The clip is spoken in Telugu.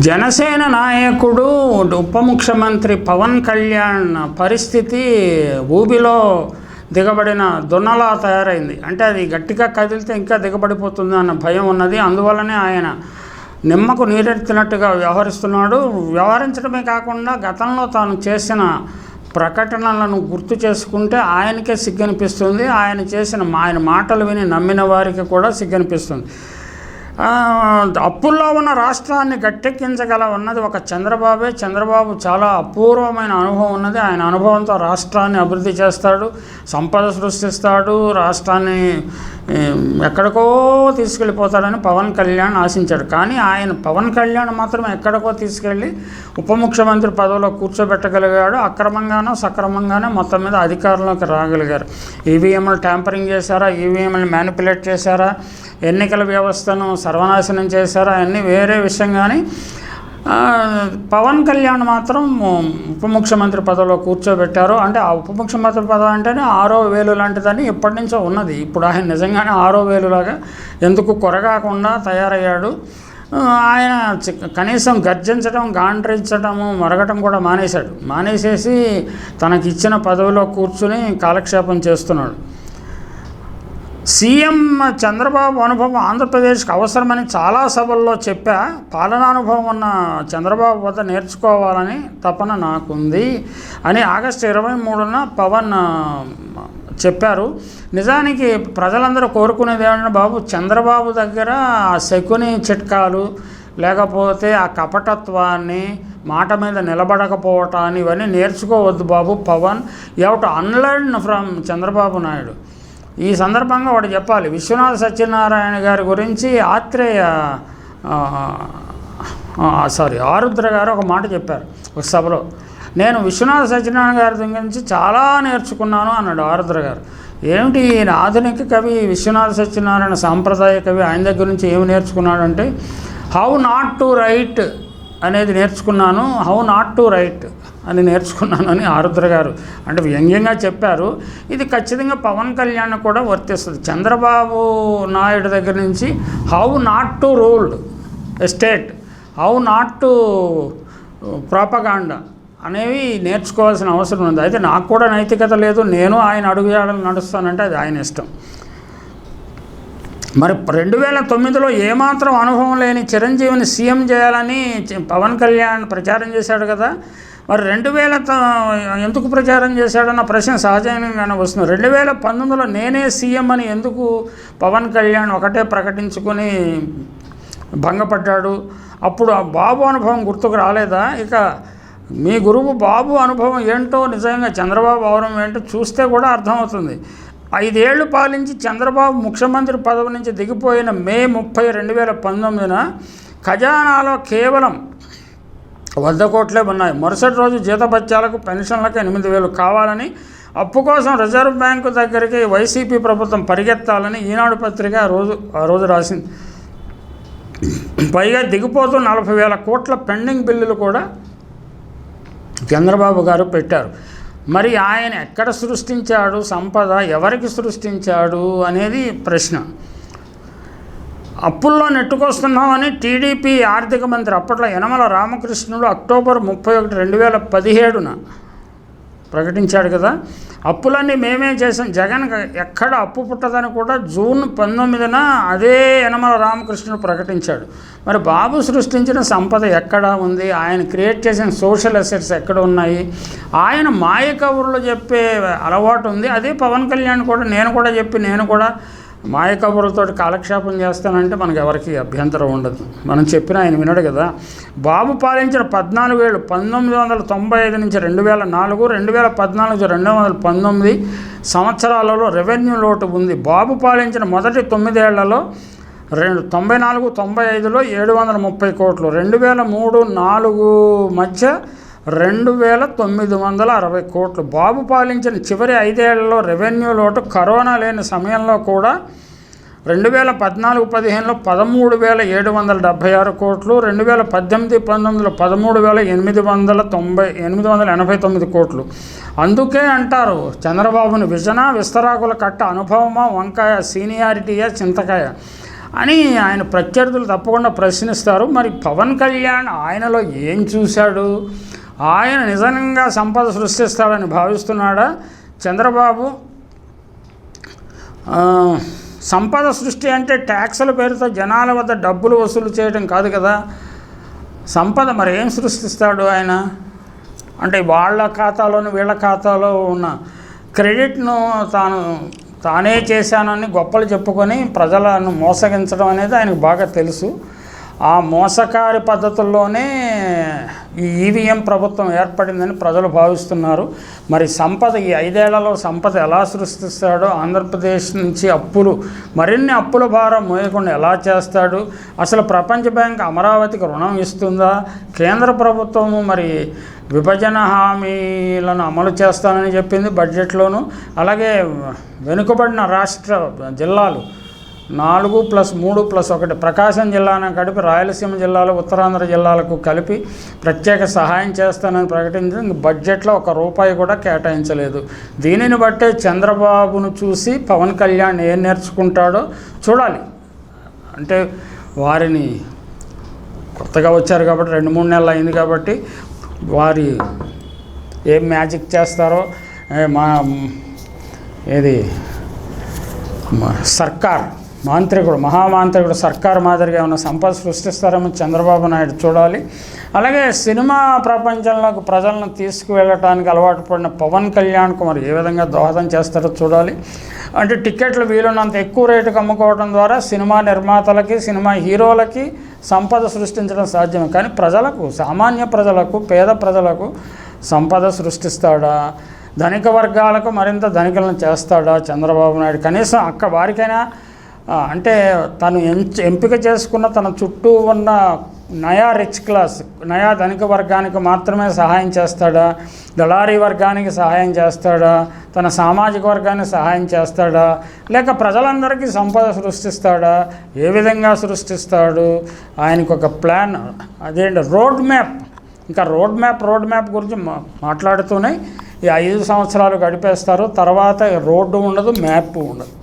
జనసేన నాయకుడు ఉప ముఖ్యమంత్రి పవన్ కళ్యాణ్ పరిస్థితి ఊబిలో దిగబడిన దున్నలా తయారైంది. అంటే అది గట్టిగా కదిలితే ఇంకా దిగబడిపోతుంది అన్న భయం ఉన్నది. అందువల్లనే ఆయన నిమ్మకు నీరెత్తినట్టుగా వ్యవహరిస్తున్నాడు. వ్యవహరించడమే కాకుండా గతంలో తాను చేసిన ప్రకటనలను గుర్తు చేసుకుంటే ఆయనకే సిగ్గనిపిస్తుంది. ఆయన చేసిన ఆయన మాటలు విని నమ్మిన వారికి కూడా సిగ్గనిపిస్తుంది. అప్పుల్లో ఉన్న రాష్ట్రాన్ని గట్టెక్కించగల ఉన్నది ఒక చంద్రబాబే. చంద్రబాబు చాలా అపూర్వమైన అనుభవం ఉన్నది. ఆయన అనుభవంతో రాష్ట్రాన్ని అభివృద్ధి చేస్తాడు సంపద సృష్టిస్తాడు రాష్ట్రాన్ని ఎక్కడికో తీసుకెళ్ళిపోతాడని పవన్ కళ్యాణ్ ఆశించాడు. కానీ ఆయన పవన్ కళ్యాణ్ మాత్రం ఎక్కడికో తీసుకెళ్ళి ఉప ముఖ్యమంత్రి పదవిలో కూర్చోబెట్టగలిగాడు. అక్రమంగానో సక్రమంగానో మొత్తం మీద అధికారంలోకి రాగలిగారు. ఈవీఎంలు ట్యాంపరింగ్ చేశారా? ఈవీఎంలు మ్యానిపులేట్ చేశారా? ఎన్నికల వ్యవస్థను సర్వనాశనం చేశారు. అవన్నీ వేరే విషయం కానీ పవన్ కళ్యాణ్ మాత్రం ఉప ముఖ్యమంత్రి పదవిలో కూర్చోబెట్టారు. అంటే ఆ ఉప ముఖ్యమంత్రి పదవి అంటేనే ఆరో వేలు లాంటిదని ఎప్పటి నుంచో ఉన్నది. ఇప్పుడు ఆయన నిజంగానే ఆరో వేలులాగా ఎందుకు కొరగాకుండా తయారయ్యాడు? ఆయన కనీసం గర్జించడం గాండ్రించడము మరగటం కూడా మానేశాడు. మానేసేసి తనకిచ్చిన పదవిలో కూర్చుని కాలక్షేపం చేస్తున్నాడు. సీఎం చంద్రబాబు అనుభవం ఆంధ్రప్రదేశ్కి అవసరమని చాలా సభల్లో చెప్పా. పాలనానుభవం ఉన్న చంద్రబాబు వద్ద నేర్చుకోవాలని తపన నాకుంది అని ఆగస్టు ఇరవై మూడున పవన్ చెప్పారు. నిజానికి ప్రజలందరూ కోరుకునేది ఏమంటే బాబు చంద్రబాబు దగ్గర ఆ శకుని చిట్కాలు లేకపోతే ఆ కపటత్వాన్ని మాట మీద నిలబడకపోవటాన్ని ఇవన్నీ నేర్చుకోవద్దు బాబు Pavan. You to unlearn from Chandrababu Naidu. ఈ సందర్భంగా ఒకటి చెప్పాలి. విశ్వనాథ సత్యనారాయణ గారి గురించి ఆత్రేయ సారీ ఆరుద్ర గారు ఒక మాట చెప్పారు ఒక సభలో. నేను విశ్వనాథ సత్యనారాయణ గారి దగ్గర నుంచి చాలా నేర్చుకున్నాను అన్నాడు ఆరుద్ర గారు. ఏమిటి ఈయన ఆధునిక కవి విశ్వనాథ సత్యనారాయణ సాంప్రదాయ కవి ఆయన దగ్గర నుంచి ఏమి నేర్చుకున్నాడంటే హౌ నాట్ టు రైట్ అనేది నేర్చుకున్నాను. హౌ నాట్ టు రైట్ అని నేర్చుకున్నానని ఆరుద్ర గారు. అంటే వ్యంగ్యంగా చెప్పారు. ఇది ఖచ్చితంగా పవన్ కళ్యాణ్ కూడా వర్తిస్తుంది. చంద్రబాబు నాయుడు దగ్గర నుంచి how not to ruled state how not to propaganda అనేవి నేర్చుకోవాల్సిన అవసరం ఉంది. అయితే నాకు కూడా నైతికత లేదు. నేను ఆయన అడుగుజాడలు నడుస్తానంటే అది ఆయన ఇష్టం. మరి రెండు వేల తొమ్మిదిలో ఏమాత్రం అనుభవం లేని చిరంజీవిని సీఎం చేయాలని పవన్ కళ్యాణ్ ప్రచారం చేశాడు కదా. మరి రెండు వేల త- ఎందుకు ప్రచారం చేశాడన్న ప్రశ్న సహజంగానే వస్తుంది. రెండు వేల పంతొమ్మిదిలో నేనే సీఎం అని ఎందుకు పవన్ కళ్యాణ్ ఒకటే ప్రకటించుకొని భంగపడ్డాడు? అప్పుడు ఆ బాబు అనుభవం గుర్తుకు రాలేదా? ఇక మీ గురువు బాబు అనుభవం ఏంటో నిజంగా చంద్రబాబు అవరం ఏంటో చూస్తే కూడా అర్థమవుతుంది. ఐదేళ్ళు పాలించి చంద్రబాబు ముఖ్యమంత్రి పదవి నుంచి దిగిపోయిన మే ముప్పై రెండు వేల పంతొమ్మిదిన ఖజానాలో కేవలం వద్ద కోట్లే ఉన్నాయి. మరుసటి రోజు జీతభత్యాలకు పెన్షన్లకు ఎనిమిది వేలు కావాలని అప్పు కోసం రిజర్వ్ బ్యాంకు దగ్గరికి వైసీపీ ప్రభుత్వం పరిగెత్తాలని ఈనాడు పత్రిక ఆ రోజు ఆ రోజు రాసింది. పైగా దిగిపోతూ నలభై వేల కోట్ల పెండింగ్ బిల్లులు కూడా చంద్రబాబు గారు పెట్టారు. మరి ఆయన ఎక్కడ సృష్టించాడు? సంపద ఎవరికి సృష్టించాడు? అనేది ప్రశ్న. అప్పుల్లో నెట్టుకొస్తున్నామని టీడీపీ ఆర్థిక మంత్రి అప్పట్లో యనమల రామకృష్ణుడు అక్టోబర్ ముప్పై ఒకటి రెండు వేల పదిహేడున ప్రకటించాడు కదా. అప్పులన్నీ మేమే చేసాం జగన్ ఎక్కడ అప్పు పుట్టదని కూడా జూన్ పంతొమ్మిదిన అదే యనమల రామకృష్ణుడు ప్రకటించాడు. మరి బాబు సృష్టించిన సంపద ఎక్కడ ఉంది? ఆయన క్రియేట్ చేసిన సోషల్ అసెట్స్ ఎక్కడ ఉన్నాయి? ఆయన మాయ కబుర్లు చెప్పే అలవాటు ఉంది. అదే పవన్ కళ్యాణ్ కూడా నేను కూడా చెప్పి నేను కూడా మాయ కాలక్షేపం చేస్తానంటే మనకు ఎవరికి అభ్యంతరం ఉండదు. మనం చెప్పిన ఆయన వినడు కదా. బాబు పాలించిన పద్నాలుగు ఏళ్ళు పంతొమ్మిది వందల తొంభై ఐదు నుంచి రెండు వేల నాలుగు రెండు వేల పద్నాలుగు నుంచి రెండు వందల పంతొమ్మిది సంవత్సరాలలో రెవెన్యూ లోటు ఉంది. బాబు పాలించిన మొదటి తొమ్మిదేళ్ళలో రెండు తొంభై నాలుగు తొంభై ఐదులో ఏడు వందల ముప్పై కోట్లు రెండు వేల మూడు నాలుగు మధ్య రెండు వేల తొమ్మిది వందల అరవై కోట్లు. బాబు పాలించిన చివరి ఐదేళ్ళలో రెవెన్యూ లోటు కరోనా లేని సమయంలో కూడా రెండు వేల పద్నాలుగు పదిహేనులో పదమూడు వేల ఏడు వందల డెబ్భై ఆరు కోట్లు రెండు వేల పద్దెనిమిది పంతొమ్మిదిలో పదమూడు వేల ఎనిమిది వందల తొంభై ఎనిమిది వందల ఎనభై తొమ్మిది కోట్లు. అందుకే అంటారు చంద్రబాబుని విజన విస్తరాకుల కట్ట అనుభవమా వంకాయ సీనియారిటీయా చింతకాయ అని ఆయన ప్రత్యర్థులు తప్పకుండా ప్రశ్నిస్తారు. మరి పవన్ కళ్యాణ్ ఆయనలో ఏం చూశాడు? ఆయన నిజంగా సంపద సృష్టిస్తాడని భావిస్తున్నాడా? చంద్రబాబు సంపద సృష్టి అంటే ట్యాక్సుల పేరుతో జనాల వద్ద డబ్బులు వసూలు చేయడం కాదు కదా. సంపద మరి ఏం సృష్టిస్తాడు ఆయన? అంటే వాళ్ళ ఖాతాలోని వీళ్ళ ఖాతాలో ఉన్న క్రెడిట్ను తాను తానే చేశానని గొప్పలు చెప్పుకొని ప్రజలను మోసగించడం అనేది ఆయనకు బాగా తెలుసు. ఆ మోసకారి పద్ధతుల్లోనే ఈ ఈవీఎం ప్రభుత్వం ఏర్పడిందని ప్రజలు భావిస్తున్నారు. మరి సంపద ఈ ఐదేళ్ళలో సంపద ఎలా సృష్టిస్తాడో ఆంధ్రప్రదేశ్ నుంచి అప్పులు మరిన్ని అప్పుల భారం మోయకుండా ఎలా చేస్తాడు? అసలు ప్రపంచ బ్యాంక్ అమరావతికి రుణం ఇస్తుందా? కేంద్ర ప్రభుత్వము మరి విభజన హామీలను అమలు చేస్తానని చెప్పింది బడ్జెట్లోను. అలాగే వెనుకబడిన రాష్ట్ర జిల్లాలు నాలుగు ప్లస్ మూడు ప్లస్ ఒకటి. ప్రకాశం జిల్లాను కలిపి రాయలసీమ జిల్లాలు ఉత్తరాంధ్ర జిల్లాలకు కలిపి ప్రత్యేక సహాయం చేస్తానని ప్రకటించి బడ్జెట్లో ఒక రూపాయి కూడా కేటాయించలేదు. దీనిని బట్టే చంద్రబాబును చూసి పవన్ కళ్యాణ్ ఏం నేర్చుకుంటాడో చూడాలి. అంటే వారిని కొత్తగా వచ్చారు కాబట్టి రెండు మూడు నెలలు అయింది కాబట్టి వారి ఏం మ్యాజిక్ చేస్తారో మా ఏది సర్కార్ మాంత్రికుడు మహామాంత్రికుడు సర్కార్ మాదిరిగా ఉన్న సంపద సృష్టిస్తారని చంద్రబాబు నాయుడు చూడాలి. అలాగే సినిమా ప్రపంచంలోకి ప్రజలను తీసుకువెళ్ళటానికి అలవాటు పడిన పవన్ కళ్యాణ్కు మరి ఏ విధంగా దోహదం చేస్తారో చూడాలి. అంటే టికెట్లు వీలున్నంత ఎక్కువ రేటుకు అమ్ముకోవడం ద్వారా సినిమా నిర్మాతలకి సినిమా హీరోలకి సంపద సృష్టించడం సాధ్యమే. కానీ ప్రజలకు సామాన్య ప్రజలకు పేద ప్రజలకు సంపద సృష్టిస్తాడా? ధనిక వర్గాలకు మరింత ధనికులను చేస్తాడా చంద్రబాబు నాయుడు? కనీసం అక్క వారికైనా అంటే తను ఎంచ ఎంపిక చేసుకున్న తన చుట్టూ ఉన్న నయా రిచ్ క్లాస్ నయా ధనిక వర్గానికి మాత్రమే సహాయం చేస్తాడా? దళారీ వర్గానికి సహాయం చేస్తాడా? తన సామాజిక వర్గానికి సహాయం చేస్తాడా? లేక ప్రజలందరికీ సంపద సృష్టిస్తాడా? ఏ విధంగా సృష్టిస్తాడు? ఆయనకు ఒక ప్లాన్ అదేంటి రోడ్ మ్యాప్. ఇంకా రోడ్ మ్యాప్ రోడ్ మ్యాప్ గురించి మా మాట్లాడుతూనే ఈ ఐదు సంవత్సరాలు గడిపేస్తారు. తర్వాత రోడ్డు ఉండదు మ్యాప్ ఉండదు.